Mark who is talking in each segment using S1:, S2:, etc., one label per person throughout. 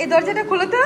S1: এই দরজাটা খোলো তো।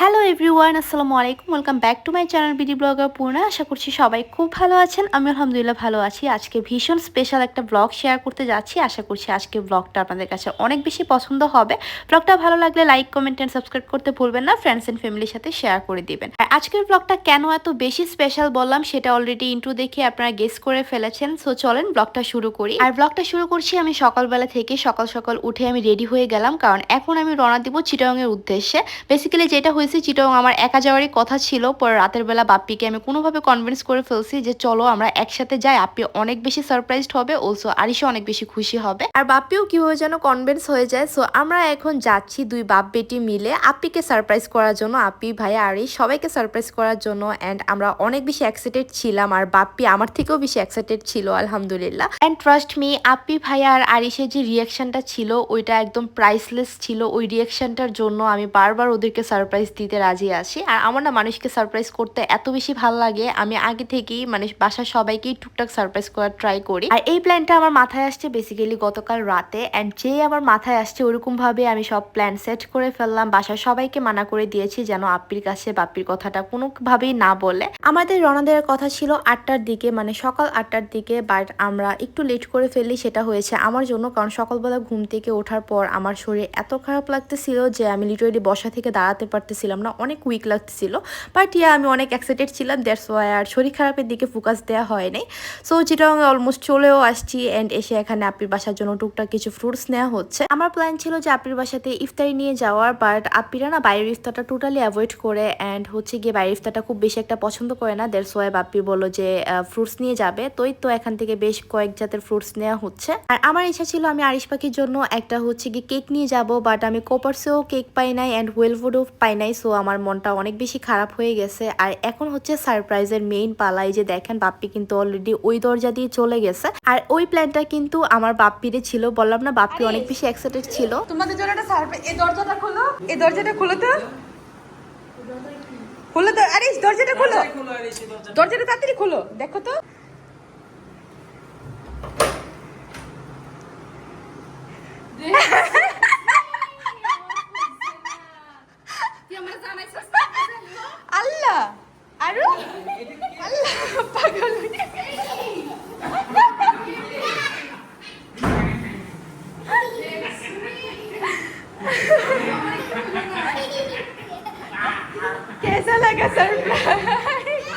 S2: হ্যালো এভরিওয়ান আসসালামু আলাইকুম। Welcome back to my channel BD blogger Purna আশা করছি সবাই খুব ভালো আছেন। আমি আলহামদুলিল্লাহ ভালো আছি। আজকে ভীষণ স্পেশাল একটা ব্লগ শেয়ার করতে যাচ্ছি। আশা করছি আজকে ব্লগটা আপনাদের কাছে অনেক বেশি পছন্দ হবে। ব্লগটা ভালো লাগলে লাইক কমেন্ট অ্যান্ড সাবস্ক্রাইব করতে ভুলবেন না। ফ্রেন্ডস অ্যান্ড ফ্যামিলির সাথে শেয়ার করে দিবেন। আর আজকের ব্লগটা কেন এত বেশি স্পেশাল বললাম, সেটা অলরেডি ইন্টু দেখে আপনারা গেস করে ফেলেছেন। সো চলেন ব্লগটা শুরু করি। আর ব্লগটা শুরু করছি আমি সকালবেলা থেকে। সকাল সকাল উঠে আমি রেডি হয়ে গেলাম। কারণ এখন আমি রওনা দিব চিটং এর উদ্দেশ্যে। বেসিক্যালি যেটা হয়েছে, চিটং আমার একা যাওয়ারই কথা ছিল, পরে রাতের বেলা বাপ্পিকে আমি কোনোভাবে কনভিন্স করে ফেলছি যে চলো আমরা একসাথে যাই, আপ্পি অনেক বেশি সারপ্রাইজড হবে অলসো আরিশও অনেক বেশি খুশি হবে। আর বাপ্পিও কীভাবে যেন কনভিন্স হয়ে যায় সো আমরা এখন যাচ্ছি দুই বাপ বেটি মিলে আপ্পিকে সারপ্রাইজ করার জন্য, আপ্পি ভাইয়া আরিশ সবাইকে সারপ্রাইজ করার জন্য অ্যান্ড আমরা অনেক বেশি এক্সাইটেড ছিলাম, আর বাপ্পি আমার থেকেও বেশি এক্সাইটেড ছিল, আলহামদুলিল্লাহ। অ্যান্ড ট্রাস্ট মি আপ্পি ভাইয়া আর আরিশের যে রিয়াকশনটা ছিল, ওইটা একদম প্রাইসলেস ছিল, ওই রিয়াকশনটার জন্য আমি বারবার ওদেরকে সারপ্রাইজ দিতে রাজি আছি। আর আমার না মানুষকে সারপ্রাইজ করতে এত বেশি ভালো লাগে। আমি আগে থেকেই মানে বাসার সবাইকেই টুকটাক সারপ্রাইজ করার ট্রাই করি। আর এই প্ল্যানটা আমার মাথায় আসছে বেসিক্যালি গতকাল রাতে। অ্যান্ড যেই আমার মাথায় আসছে ওরকম ভাবে আমি সব প্ল্যান সেট করে ফেললাম। বাসার সবাইকে মানা করে দিয়েছি যেন আপ্পির কাছে বাপ্পির কথাটা কোনোভাবেই না বলে। আমাদের রওনা কথা ছিল আটটার দিকে মানে সকাল আটটার দিকে। বাট আমরা একটু লেট করে ফেললি সেটা হয়েছে আমার জন্য। কারণ সকালবেলা ঘুম থেকে ওঠার পর আমার শরীর এত খারাপ লাগতেছিল যে আমি লিটারেলি বসা থেকে দাঁড়াতে পারতেছিলাম না, অনেক উইক লাগতেছিল বাট ইয়া আমি অনেক এক্সাইটেড ছিলাম দ্যাটস ওয়াই আর শরীর খারাপের দিকে ফোকাস দেওয়া হয়নি। সো চিটং অলমোস্ট চলেও আসছি অ্যান্ড এসে এখানে আপির বাসার জন্য টুকটাক কিছু ফ্রুটস নেওয়া হচ্ছে। আমার প্ল্যান ছিল যে আপির বাসাতে ইফতারি নিয়ে যাওয়ার বাট আপিরা না বাইরের ইফতারটা টোটালি অ্যাভয়েড করে অ্যান্ড হচ্ছে গিয়ে বাইরের ইফতারটা খুব বেশি একটা পছন্দ করে না দ্যাটস ওয়াই বাপ্পি বলল যে ফ্রুটস নিয়ে যাবে। তোই তো এখান থেকে বেশ কয়েক জাতের ফ্রুটস নেওয়া হচ্ছে। আর আমার ইচ্ছা ছিল আমি আরিশ পাখির জন্য একটা হচ্ছে গিয়ে কেক নিয়ে যাব বাট আমি কোপার্সেও কেক পাই নাই অ্যান্ড ওয়েলফুডও পাই নাই সো আমার মনটা অনেক বেশি খারাপ হয়ে গেছে। আর এখন হচ্ছে সারপ্রাইজের মেইন পালাই যে দেখেন বাপ্পি কিন্তু অলরেডি ওই দরজা দিয়ে চলে গেছে। আর ওই প্ল্যানটা কিন্তু আমার বাপ্পিরে ছিল বললাম না বাপ্পি অনেক বেশি এক্সাইটেড ছিল।
S1: তোমাদের জন্য একটা সারপ্রাইজ এই দরজাটা খোলো এই দরজাটা খোলো তো। খোলো তো আরে এই দরজাটা খোলো। দরজাটা তাড়াতাড়ি খোলো দেখো তো।
S3: Nakaka-surprise!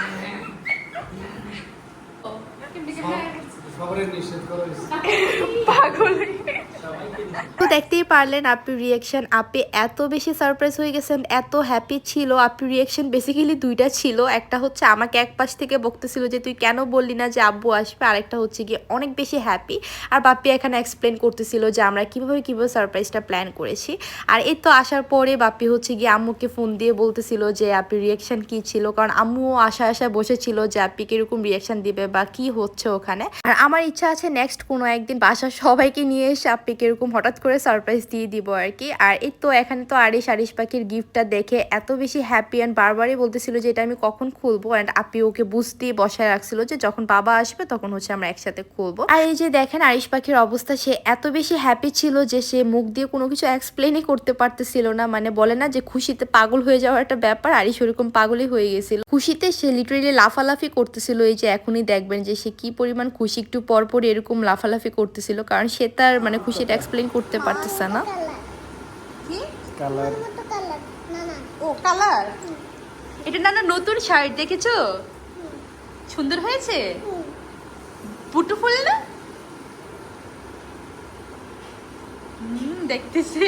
S1: Sobrang
S2: niche ko. পারলেন আপনি রিয়াকশন আপনি এত বেশি সারপ্রাইজ হয়ে গেছেন, এত হ্যাপি ছিল, আপনি রিয়াকশন বেসিক্যালি দুইটা ছিল। একটা হচ্ছে আমাকে এক পাশ থেকে বকতেছিল যে, তুই কেন বললি না যে আব্বু আসবে? আরেকটা হচ্ছে গিয়ে অনেক বেশি হ্যাপি আর বাপ্পি এখানে এক্সপ্লেন করতেছিল যে, আমরা কীভাবে কীভাবে সারপ্রাইজটা প্ল্যান করেছি? আর এই তো আসার পরে বাপ্পি হচ্ছে গিয়ে আম্মুকে ফোন দিয়ে বলতেছিল যে, আপনি রিয়াকশন কি ছিল? কারণ আম্মুও আশা আশা বসেছিল যে, আপনি কীরকম রিয়াকশন দিবে বা কি হচ্ছে ওখানে? আর আমার ইচ্ছা আছে নেক্সট কোনো একদিন বাসার সবাইকে নিয়ে এসে আপনি কীরকম হঠাৎ করে সারপ্রাইজ দিয়ে দিব আর কি। আর এই তো এখানে তো আরিশ আরিশ পাখির গিফটটা দেখে এত বেশি হ্যাপি অ্যান্ড বারবারই বলতেছিল যে এটা আমি কখন খুলবো অ্যান্ড আপনি ওকে বুঝতেই বসায় রাখছিল যে যখন বাবা আসবে তখন হচ্ছে আমরা একসাথে খুলবো। আর এই যে দেখেন আরিশ পাখির অবস্থা, সে এত বেশি হ্যাপি ছিল যে সে মুখ দিয়ে কোনো কিছু এক্সপ্লেনই করতে পারতেছিল না। মানে বলে না যে খুশিতে পাগল হয়ে যাওয়ার একটা ব্যাপার, আরিশ ওরকম পাগলই হয়ে গেছিল। খুশিতে সে লিটারেলি লাফালাফি করতেছিল এই যে এখনই দেখবেন যে সে কি পরিমাণ খুশি, একটু পর পর এরকম লাফালাফি করতেছিল, কারণ সে তার মানে খুশিটা এক্সপ্লেন করতে পারতেছে না।
S1: কি?
S3: কালার
S1: ও কালার এটা না না। নতুন শার্ট দেখেছ? সুন্দর হয়েছে? পুটু ফুল না? দেখতেছি।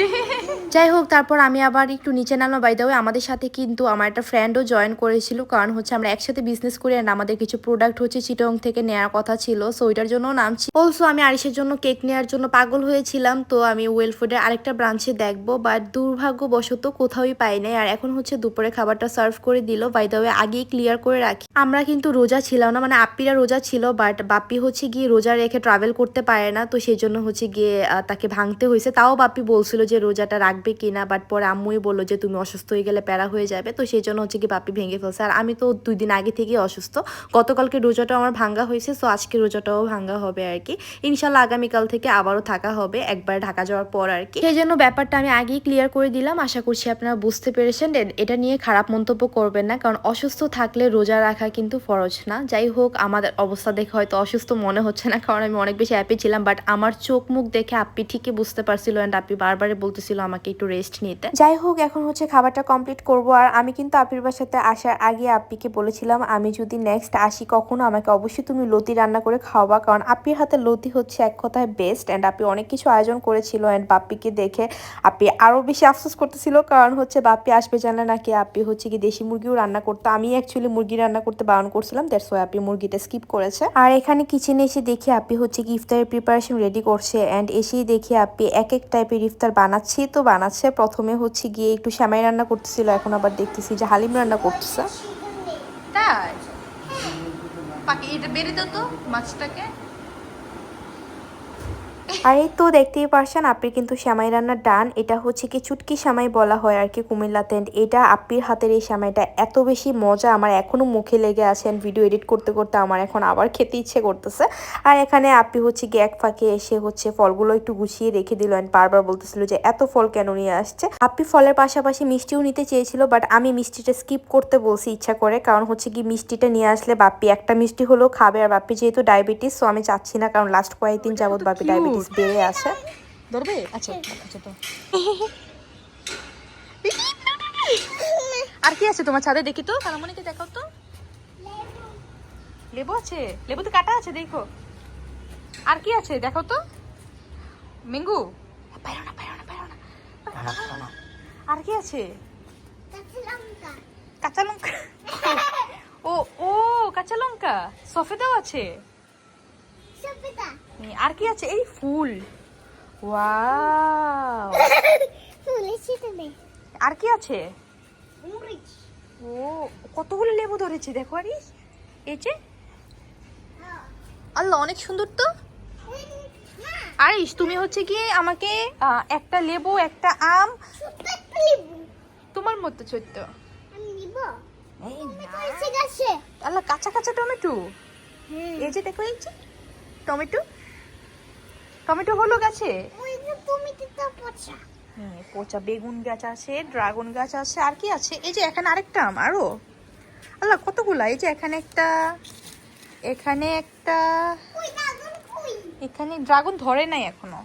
S2: যাই হোক, তারপর আমি আবার একটু নিচে নামলাম। বাই ওয়ে আমাদের সাথে কিন্তু আমার একটা ফ্রেন্ডও জয়েন করেছিল। কারণ হচ্ছে আমরা একসাথে বিজনেস করি আর আমাদের কিছু প্রোডাক্ট হচ্ছে চিটং থেকে নেওয়ার কথা ছিল। সো ওইটার জন্য নামছি। অলসো আমি আরিসের জন্য কেক নেওয়ার জন্য পাগল হয়েছিলাম। তো আমি ওয়েল ফুডের আরেকটা ব্রাঞ্চে দেখব। বাট দুর্ভাগ্যবশত কোথাওই পাই নাই। আর এখন হচ্ছে দুপুরে খাবারটা সার্ভ করে দিল। বাই দ্য ওয়ে আগেই ক্লিয়ার করে রাখি। আমরা কিন্তু রোজা ছিলাম না। মানে আপ্পিরা রোজা ছিল বাট বাপ্পি হচ্ছে গিয়ে রোজা রেখে ট্রাভেল করতে পারে না। তো সেই জন্য হচ্ছে গিয়ে তাকে ভাঙতে হয়েছে। তাও আপনি বলছিল যে রোজাটা রাখবে কিনা বাট পরে আম্মুই বলল যে তুমি অসুস্থ হয়ে গেলে প্যারা হয়ে যাবে। তো সেই জন্য হচ্ছে কি পাপি ভেঙে ফেলছে। আর আমি তো দুই দিন আগে থেকেই অসুস্থ। গতকালকে রোজাটা আমার ভাঙ্গা হয়েছে সো আজকে রোজাটাও ভাঙ্গা হবে আর কি। ইনশাল্লাহ আগামীকাল থেকে আবারও থাকা হবে, একবার ঢাকা যাওয়ার পর আর কি। সেই জন্য ব্যাপারটা আমি আগেই ক্লিয়ার করে দিলাম। আশা করছি আপনারা বুঝতে পেরেছেন। এটা নিয়ে খারাপ মন্তব্য করবেন না, কারণ অসুস্থ থাকলে রোজা রাখা কিন্তু ফরজ না। যাই হোক, আমাদের অবস্থা দেখে হয়তো অসুস্থ মনে হচ্ছে না, কারণ আমি অনেক বেশি হ্যাপি ছিলাম বাট আমার চোখ মুখ দেখে আপনি ঠিকই বুঝতে পারছিল অ্যান্ড আপনি বারবারই বলতেছিল আমাকে একটু রেস্ট নিতে। যাই হোক, এখন হচ্ছে খাবারটা কমপ্লিট করব আর আমি কিন্তু আপির বাসাতে আসার আগে আপিকে বলেছিলাম, আমি যদি নেক্সট আসি কখনো, আমাকে অবশ্যই তুমি লতি রান্না করে খাওয়াবা, কারণ আপির হাতে লতি হচ্ছে এক কথায় বেস্ট অ্যান্ড আপনি অনেক কিছু আয়োজন করেছিল অ্যান্ড বাপ্পিকে দেখে আপনি আরও বেশি আফসোস করতেছিল, কারণ হচ্ছে বাপ্পি আসবে জানলে নাকি আপি হচ্ছে কি দেশি মুরগিও রান্না করতো। আমি অ্যাকচুয়ালি মুরগি রান্না করতে বারণ করছিলাম দ্যাটস ওয়াই আপি মুরগিটা স্কিপ করেছে। আর এখানে কিচেনে এসে দেখি আপি হচ্ছে কি ইফতারের প্রিপারেশন রেডি করছে অ্যান্ড এসেই দেখি আপনি এক এক টাইপের ইফতার বানাচ্ছি, তো বানাচ্ছে। প্রথমে হচ্ছে গিয়ে একটু শ্যামাই রান্না করতেছিল, এখন আবার দেখতেছি যে হালিম রান্না করতেছে।
S1: তাই? এটা বেড়ে দাও তো মাছটাকে।
S2: আর এই তো দেখতেই পারছেন আপনি কিন্তু শ্যামাই রান্নার ডান। এটা হচ্ছে কি চুটকি শ্যামাই বলা হয় আর কি কুমিল্লাতে And এটা আপ্পির হাতের এই শ্যামাইটা এত বেশি মজা আমার এখনও মুখে লেগে আছে ভিডিও এডিট করতে করতে আমার এখন আবার খেতে ইচ্ছে করতেছে। আর এখানে আপনি হচ্ছে কি এক ফাঁকে এসে হচ্ছে ফলগুলো একটু গুছিয়ে রেখে দিল অ্যান্ড বারবার বলতেছিল যে এত ফল কেন নিয়ে আসছে? আপনি ফলের পাশাপাশি মিষ্টিও নিতে চেয়েছিল বাট আমি মিষ্টিটা স্কিপ করতে বলছি ইচ্ছা করে কারণ হচ্ছে কি মিষ্টিটা নিয়ে আসলে বাপ্পি একটা মিষ্টি হলেও খাবে আর বাপ্পি যেহেতু ডায়াবেটিস সো আমি চাচ্ছি না কারণ লাস্ট কয়েকদিন যাবত বাপ্পি ডায়াবেটিস বেড়ে আছে
S1: ধরবে? আচ্ছা আচ্ছা তো। আর কি আছে তোমার ছাদে? দেখি তো। খালামণিকে দেখাও তো। লেবু আছে? লেবু তো কাটা আছে দেখো। আর কি আছে? দেখো তো। মিঙ্গু। পাইরো না পাইরো না পাইরো না। আর কি আছে? কাঁচা লঙ্কা? ও ও কাঁচা লঙ্কা। সফেদাও আছে। আর কি আছে? এই ফুল। ওয়াও। আর কি আছে? ও কতগুলো লেবু ধরেছে দেখো আরিস এই যে। আল্লাহ অনেক সুন্দর তো। আরিস তুমি হচ্ছে কি আমাকে একটা লেবু একটা আম। তোমার মতো ছোট্ট। আল্লাহ কাঁচা কাঁচা টমেটো। এই যে দেখো এই যে। টমেটো? টমেটো হলো গাছে? হ্যাঁ পচা বেগুন গাছ আছে ড্রাগন গাছ আছে আর কি আছে? এই যে এখানে আরেকটা আম আরও? আল্লাহ কতগুলা? এই যে এখানে একটা এখানে একটা এখানে ড্রাগন ধরে নাই এখনও।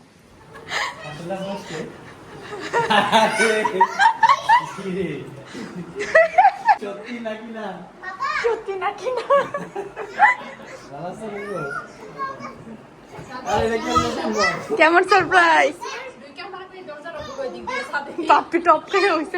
S3: সত্যি নাকি না?
S1: সত্যি নাকি না? কেমন সারপ্রাইজ পাপ্পি টপ থেকে হইছে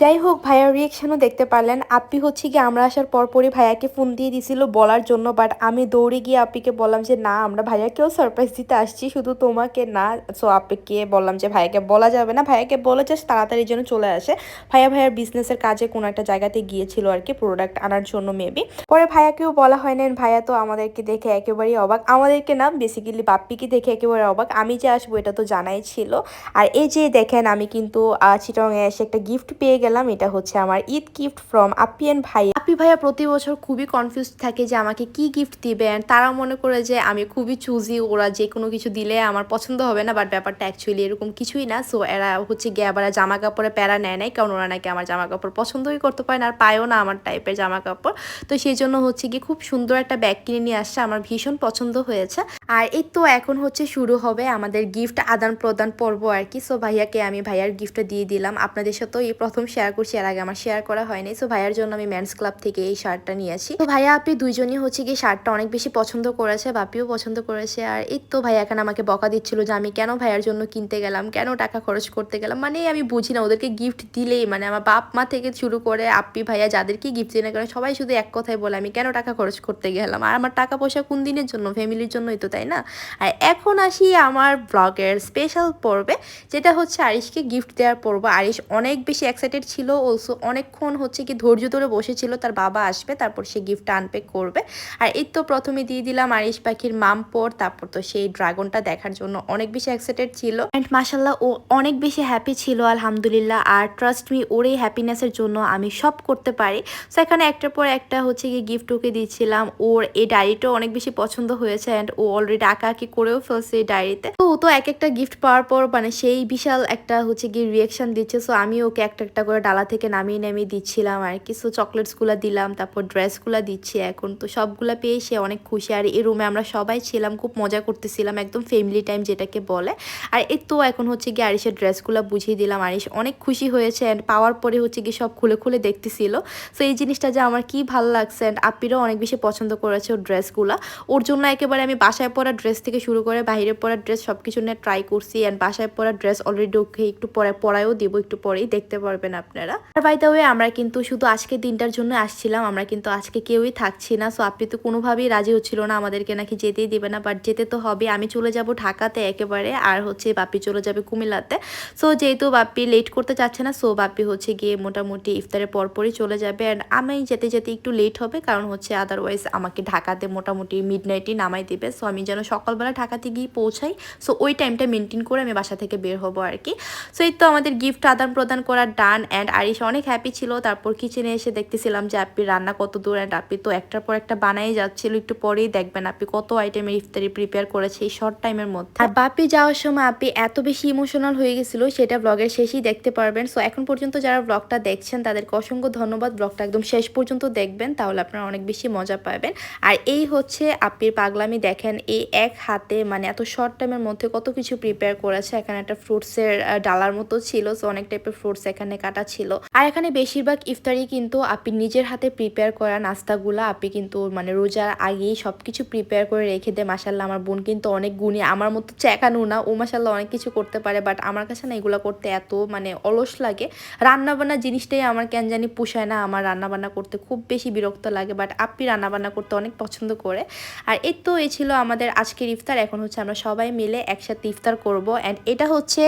S2: যাই হোক ভাইয়ার রিয়েকশনও দেখতে পারলেন। আপ্পি হচ্ছে কি আমরা আসার পরপরই ভাইয়াকে ফোন দিয়ে দিছিল বলার জন্য বাট আমি দৌড়ে গিয়ে আপিকে বললাম যে, না, আমরা ভাইয়াকেও সারপ্রাইজ দিতে আসছি, শুধু তোমাকে না। সো আপিকে বললাম যে, ভাইয়াকে বলা যাবে না। ভাইয়াকে বলে জাস্ট তাড়াতাড়ি যেন চলে আসে। ভাইয়া ভাইয়ার বিজনেসের কাজে কোনো একটা জায়গাতে গিয়েছিল আর কি প্রোডাক্ট আনার জন্য মেবি পরে ভাইয়াকেও বলা হয় না ভাইয়া তো আমাদেরকে দেখে একেবারেই অবাক। আমাদেরকে না বেসিক্যালি বাপ্পিকে দেখে একেবারে অবাক। আমি যে আসব, এটা তো জানাই ছিল। আর এই যে দেখেন আমি কিন্তু চিটংয়ে এসে একটা গিফট পেয়ে গেলাম, এটা হচ্ছে আমার ঈদ গিফট ফ্রম আপিয়ান ভাই আপ্পি ভাইয়া প্রতি বছর খুবই কনফিউজ থাকে যে আমাকে কি গিফট দিবে and তারা মনে করে যে আমি খুবই চুজি ওরা যে কোনো কিছু দিলে আমার পছন্দ হবে না বাট ব্যাপারটা অ্যাকচুয়ালি এরকম কিছুই না। সো এরা হচ্ছে গিয়ে আবার জামা কাপড়ে প্যারা নেয় নাই, কারণ ওরা নাকি আমার জামা কাপড় পছন্দই করতে পারে না, আর পায়ও না আমার টাইপের জামা কাপড় তো সেই জন্য হচ্ছে গিয়ে খুব সুন্দর একটা ব্যাগ কিনে নিয়ে আসছে, আমার ভীষণ পছন্দ হয়েছে। আর এই তো এখন হচ্ছে শুরু হবে আমাদের গিফট আদান প্রদান পর্ব আর কি। সো ভাইয়াকে আমি ভাইয়ার গিফটটা দিয়ে দিলাম। আপনাদের সাথেও এই প্রথম শেয়ার করছি, এর আগে আমার শেয়ার করা হয়নি। সো ভাইয়ার জন্য আমি ম্যানস ক্লাব থেকে এই শার্টটা নিয়ে নিয়েছি তো ভাইয়া, আপনি দুইজনই হচ্ছে কি শার্টটা অনেক বেশি পছন্দ করেছে বাপিও পছন্দ করেছে। আর এই তো ভাইয়া, এখন আমাকে বকা দিচ্ছিল যে আমি কেন ভাইয়ার জন্য কিনতে গেলাম, কেন টাকা খরচ করতে গেলাম? মানে আমি বুঝি না, ওদেরকে গিফট দিলেই মানে আমার বাপ মা থেকে শুরু করে আপ্পি ভাইয়া যাদেরকে গিফট দিনে করে সবাই শুধু এক কথাই বলে, আমি কেন টাকা খরচ করতে গেলাম? আর আমার টাকা পয়সা কোন দিনের জন্য? ফ্যামিলির জন্যই তো, তাই না? আর এখন আসি আমার ব্লগের স্পেশাল পর্বে, যেটা হচ্ছে আরিশকে গিফট দেওয়ার পর্ব। আরিশ অনেক বেশি এক্সাইটেড ছিল অলসো অনেকক্ষণ হচ্ছে কি ধৈর্য ধরে বসেছিল। তার বাবা আসবে, তারপর সে গিফটটা আনপ্যাক করবে। আর এই তো প্রথমে দিয়ে দিলাম আরিশ পাখির মামপোর, তারপর তো সেই ড্রাগনটা দেখার জন্য অনেক বেশি এক্সাইটেড ছিল। অ্যান্ড মাসাল্লাহ ও অনেক বেশি হ্যাপি ছিল, আলহামদুলিল্লাহ। আর ট্রাস্ট মি ওর এই হ্যাপিনেসের জন্য আমি সব করতে পারি। সো এখানে একটার পর একটা হচ্ছে গিয়ে গিফট ওকে দিচ্ছিলাম। ওর এই ডায়েরিটাও অনেক বেশি পছন্দ হয়েছে অ্যান্ড ও অলরেডি আঁকা আঁকি করেও ফেলছে এই ডায়েরিতে তো ও তো এক একটা গিফট পাওয়ার পর মানে সেই বিশাল একটা হচ্ছে গিয়ে রিয়াকশন দিচ্ছে। সো আমি ওকে একটা একটা করে ডালা থেকে নামিয়ে নামিয়ে দিচ্ছিলাম আর কি। কিছু চকলেটসগুলো দিলাম, তারপর ড্রেসগুলো দিচ্ছি এখন। তো সবগুলা পেয়ে সে অনেক খুশি। আর এই রুমে আমরা সবাই ছিলাম, খুব মজা করতেছিলাম, একদম ফ্যামিলি টাইম যেটাকে বলে। আর এই তো এখন হচ্ছে গিয়ে আরিসের ড্রেসগুলো বুঝিয়ে দিলাম। আরিস অনেক খুশি হয়েছে অ্যান্ড পাওয়ার পরে হচ্ছে গিয়ে সব খুলে খুলে দেখতেছিল। সো এই জিনিসটা যে আমার কি ভালো লাগছে অ্যান্ড আপিরও অনেক বেশি পছন্দ করেছে ওর ড্রেসগুলো ওর জন্য একেবারে আমি বাসায় পরা ড্রেস থেকে শুরু করে বাইরে পরা ড্রেস সব কিছু নিয়ে ট্রাই করছি অ্যান্ড বাসায় পরা ড্রেস অলরেডি ওকে একটু পরে, পরায়ও দিব, একটু পরেই। দেখতে পারবেন আপনারা। আর বাই দ্য আমরা কিন্তু শুধু আজকে দিনটার জন্য আসছিলাম, আমরা কিন্তু আজকে কেউই থাকছি না। সো আপনি তো কোনোভাবেই রাজি হচ্ছিল না আমাদেরকে নাকি যেতেই দেবে না বাট যেতে তো হবে। আমি চলে যাব ঢাকাতে একেবারে, আর হচ্ছে বাপি চলে যাবে কুমিল্লাতে। সো যেহেতু বাপি লেট করতে চাচ্ছে না সো বাপি হচ্ছে গিয়ে মোটামুটি ইফতারের পরপরই চলে যাবে। অ্যান্ড আমি যেতে যেতে একটু লেট হবে, কারণ হচ্ছে আদারওয়াইজ আমাকে ঢাকাতে মোটামুটি মিড নাইটই নামাই দেবে। সো আমি যেন সকালবেলা ঢাকাতে গিয়ে পৌঁছাই সো ওই টাইমটা মেনটেন করে আমি বাসা থেকে বের হব আর কি। সো এই তো আমাদের গিফট আদান প্রদান করার ডান অ্যান্ড আরিশ অনেক হ্যাপি ছিল। তারপর কিচেনে এসে দেখতেছিলাম আপনি রান্না কত দূর অ্যান্ড আপনি তো একটার পর একটা বানাই যাচ্ছিল, একটু পরেই দেখবেন আপনি কত আইটেমের ইফতারি প্রিপেয়ার করেছে এই শর্ট টাইমের মধ্যে। আর বাপি যাওয়ার সময় আপনি এত বেশি ইমোশনাল হয়ে গেছিল, সেটা ব্লগের শেষেই দেখতে পারবেন। সো এখন পর্যন্ত যারা ব্লগটা দেখছেন, তাদেরকে অসংখ্য ধন্যবাদ। ব্লগটা একদম শেষ পর্যন্ত দেখবেন, তাহলে আপনারা অনেক বেশি মজা পাবেন। আর এই হচ্ছে আপির পাগলামি দেখেন, এই এক হাতে মানে এত শর্ট টাইমের মধ্যে কত কিছু প্রিপেয়ার করেছে। এখানে একটা ফ্রুটসের ডালার মতো ছিল সো অনেক টাইপের ফ্রুটস এখানে কাটা ছিল। আর এখানে বেশিরভাগ ইফতারি কিন্তু আপনি নিজের হাতে প্রিপেয়ার করা নাস্তাগুলো আপনি কিন্তু মানে রোজার আগেই সব কিছু প্রিপেয়ার করে রেখে দেয় মাসাল্লাহ আমার বোন কিন্তু অনেক গুণী। আমার মতো চেকানো না, ও মাসাল্লাহ অনেক কিছু করতে পারে বাট আমার কাছে না এগুলো করতে এত মানে অলস লাগে। রান্নাবান্না জিনিসটাই আমার কেন জানি পোষায় না, আমার রান্নাবান্না করতে খুব বেশি বিরক্ত লাগে বাট আপনি রান্নাবান্না করতে অনেক পছন্দ করে। আর এই তো এ ছিল আমাদের আজকের ইফতার, এখন হচ্ছে আমরা সবাই মিলে একসাথে ইফতার করব। অ্যান্ড এটা হচ্ছে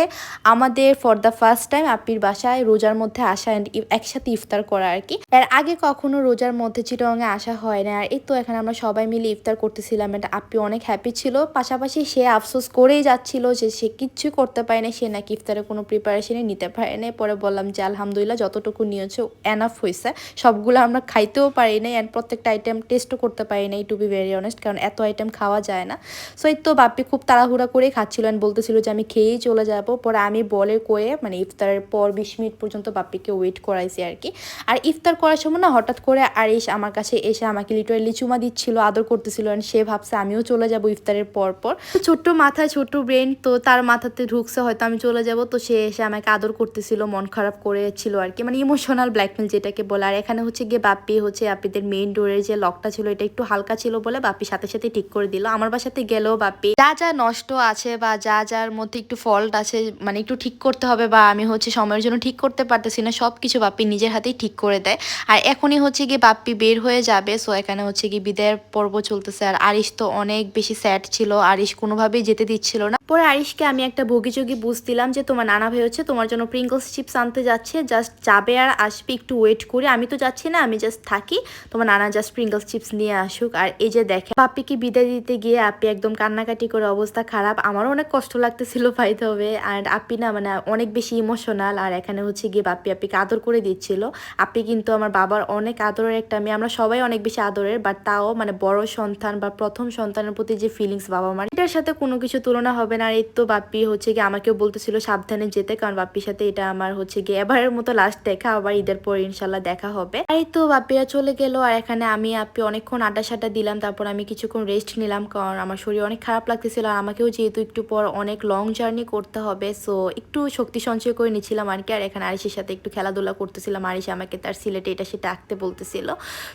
S2: আমাদের ফর দ্য ফার্স্ট টাইম আপির বাসায় রোজার মধ্যে আসা অ্যান্ড একসাথে ইফতার করা আর কি। এর আগে কখনো রোজার মধ্যে চিটংয়ে আসা হয় না। আর এই তো এখানে আমরা সবাই মিলে ইফতার করতেছিলাম এটা আপি অনেক হ্যাপি ছিল। পাশাপাশি সে আফসোস করেই যাচ্ছিল যে সে কিচ্ছু করতে পারে না, সে নাকি ইফতারের কোনো প্রিপারেশনই নিতে পারে না পরে বললাম যে, আলহামদুলিল্লাহ, যতটুকু নিয়েছে এনাফ হয়েছে সবগুলো আমরা খাইতেও পারি না অ্যান্ড প্রত্যেকটা আইটেম টেস্টও করতে পারি না টু বি ভেরি অনেস্ট কারণ এত আইটেম খাওয়া যায় না। সো এই তো বাপ্পি খুব তাড়াহুড়া করেই খাচ্ছিল অ্যান্ড বলতেছিল যে, আমি খেয়েই চলে যাব। পরে আমি বলে কয়ে মানে ইফতারের পর বিশ মিনিট পর্যন্ত বাপ্পিকে ওয়েট করাইছি আর কি। আর ইফতার করার সময় না, হঠাৎ করে আরিশ আমার কাছে এসে আমাকে লিটারেলি চুমা দিচ্ছিল, আদর করতেছিল অ্যান্ড সে ভাবছে আমিও চলে যাব ইফতারের পর পর। ছোট্ট মাথায় ছোট্ট ব্রেন তো তার মাথাতে ঢুকছে, হয়তো আমি চলে যাব। তো সে এসে আমাকে আদর করতেছিল, মন খারাপ করেছিল আর কি মানে ইমোশনাল ব্ল্যাকমেল যেটাকে বলে। আর এখানে হচ্ছে গিয়ে বাপ্পি, হচ্ছে আপিদের মেইন ডোরের যে লকটা ছিল, এটা একটু হালকা ছিল বলে বাপ্পি সাথে সাথে ঠিক করে দিল। আমার বাসাতে গেলেও বাপ্পি। যা যা নষ্ট আছে বা যা যার মধ্যে একটু ফল্ট আছে মানে একটু ঠিক করতে হবে বা আমি হচ্ছে সময়ের জন্য ঠিক করতে পারতেছি না সব কিছু বাপ্পি নিজের হাতেই ঠিক করে দেয়। আর এখনই হচ্ছে গিয়ে বাপ্পি বের হয়ে যাবে সো এখানে হচ্ছে গিয়ে বিদায়ের পর্ব চলতেছে। আর আরিশ তো অনেক বেশি স্যাড ছিল, আরিশ কোনোভাবেই যেতে দিচ্ছিল না। পরে আরিশকে আমি একটা ভোগিযোগি বুঝ দিলাম যে তোমার নানা ভাই হচ্ছে তোমার জন্য প্রিঙ্কলস চিপস আনতে যাচ্ছে জাস্ট যাবে আর আসবে, একটু ওয়েট করে। আমি তো যাচ্ছি না, আমি জাস্ট থাকি। তোমার নানা জাস্ট প্রিঙ্কলস চিপস নিয়ে আসুক। আর এই যে দেখে পাপ্পিকে বিদায় দিতে গিয়ে আপি একদম কান্নাকাটি করে অবস্থা খারাপ। আমারও অনেক কষ্ট লাগতেছিল পাইতে হবে আর আপি না মানে অনেক বেশি ইমোশনাল আর এখানে হচ্ছে গিয়ে বাপ্পি আপিকে আদর করে দিচ্ছিল। আপি কিন্তু আমার বাবার অনেক আদরের একটা মেয়ে। আমরা সবাই অনেক বেশি আদরের বাট তাও মানে বড় সন্তান বা প্রথম সন্তানের প্রতি যে ফিলিংস বাবা মার এটার সাথে কোনো কিছু তুলনা হবে না আর এই তো বাপ্পি হচ্ছে গিয়ে আমাকেও বলতেছিল সাবধানে যেতে, কারণ বাপ্পির সাথে এটা আমার হচ্ছে গিয়ে এবারের মতো লাস্ট দেখা, আবার ঈদের পর ইনশাল্লাহ দেখা হবে। আর এই তো বাপ্পিরা চলে গেল, আর এখানে আমি আপি অনেকক্ষণ আড্ডা সাড্ডা দিলাম, তারপর আমি কিছুক্ষণ রেস্ট নিলাম, কারণ আমার শরীর অনেক খারাপ লাগতেছিল, আর আমাকেও যেহেতু একটু পর অনেক লং জার্নি করতে হবে সো একটু শক্তি সঞ্চয় করে নিচ্ছিলাম আর কি আর এখানে আরিসের সাথে একটু খেলাধুলা করতেছিলাম আরিস আমাকে তার সিলেটে এটা সেটা আঁকতে বলতেছিল।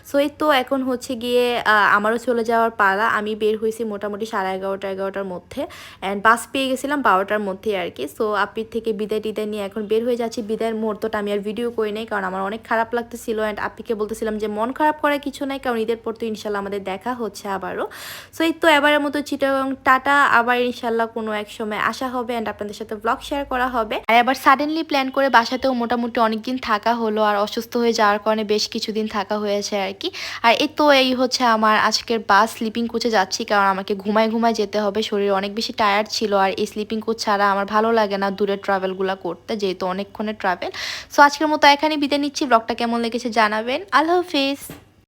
S2: সো এই তো এখন হচ্ছে গিয়ে আমারও চলে যাওয়ার পালা, আমি বের হয়েছি মোটামুটি সাড়ে এগারোটা, এগারোটার মধ্যে অ্যান্ড বাস পেয়ে গেছিলাম বারোটার মধ্যে আর কি। সো আপির থেকে বিদায় টিদায় নিয়ে এখন বের হয়ে যাচ্ছি। বিদায়ের মুহূর্তটা আমি আর ভিডিও করি নাই কারণ আমার অনেক খারাপ লাগতেছিল অ্যান্ড আপিকে বলতেছিলাম যে, মন খারাপ করার কিছু নাই কারণ ঈদের পর তো ইনশাল্লাহ আমাদের দেখা হচ্ছে আবারও। সো এই তো এবারের মতো চিটাগং টাটা। আবার ইনশাল্লাহ কোনো এক সময় আসা হবে অ্যান্ড আপনাদের সাথে ব্লগ শেয়ার করা হবে। আর এবার সাডেনলি প্ল্যান করে বাসাতেও মোটামুটি অনেকদিন থাকা হলো আর অসুস্থ হয়ে যাওয়ার কারণে বেশ কিছুদিন থাকা হয়েছে আর কি। আর এই তো এই হচ্ছে আমার আজকের বাস স্লিপিং কোচে যাচ্ছি কারণ আমাকে ঘুমায় ঘুমায় যেতে হবে। শরীর অনেক বেশি টায়ার্ড ছিল আর এই স্লিপিং কোচ ছাড়া আমার ভালো লাগে না দূরের ট্রাভেলগুলো করতে, যেহেতু অনেকক্ষণের ট্রাভেল সো আজকের মতো এখানে বিদায় নিচ্ছি। ব্লগটা কেমন লেগেছে জানাবেন। আল্লাহ হাফিজ।